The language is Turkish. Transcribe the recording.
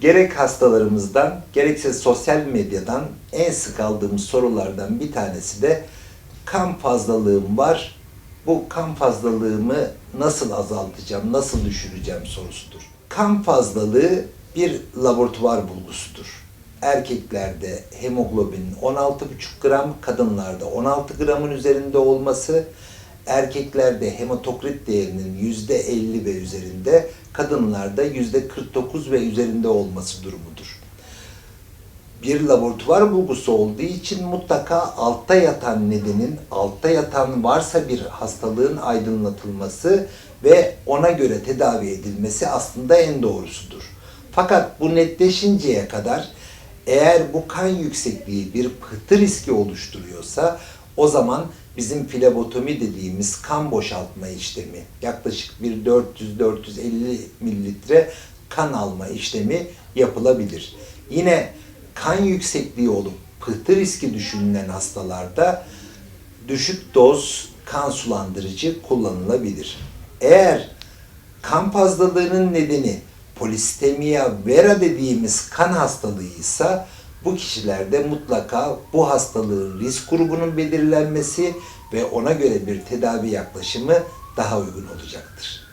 Gerek hastalarımızdan gerekse sosyal medyadan en sık aldığımız sorulardan bir tanesi de kan fazlalığım var. Bu kan fazlalığımı nasıl azaltacağım, nasıl düşüreceğim sorusudur. Kan fazlalığı bir laboratuvar bulgusudur. Erkeklerde hemoglobin 16,5 gram, kadınlarda 16 gramın üzerinde olması, erkeklerde hematokrit değerinin %50 ve üzerinde, kadınlarda %49 ve üzerinde olması durumudur. Bir laboratuvar bulgusu olduğu için mutlaka altta yatan nedenin, altta yatan varsa bir hastalığın aydınlatılması ve ona göre tedavi edilmesi aslında en doğrusudur. Fakat bu netleşinceye kadar eğer bu kan yüksekliği bir pıhtı riski oluşturuyorsa o zaman bizim flebotomi dediğimiz kan boşaltma işlemi yaklaşık bir 400-450 mililitre kan alma işlemi yapılabilir. Yine kan yüksekliği olup pıhtı riski düşünülen hastalarda düşük doz kan sulandırıcı kullanılabilir. Eğer kan fazlalığının nedeni polistemia vera dediğimiz kan hastalığıysa bu kişilerde mutlaka bu hastalığın risk grubunun belirlenmesi ve ona göre bir tedavi yaklaşımı daha uygun olacaktır.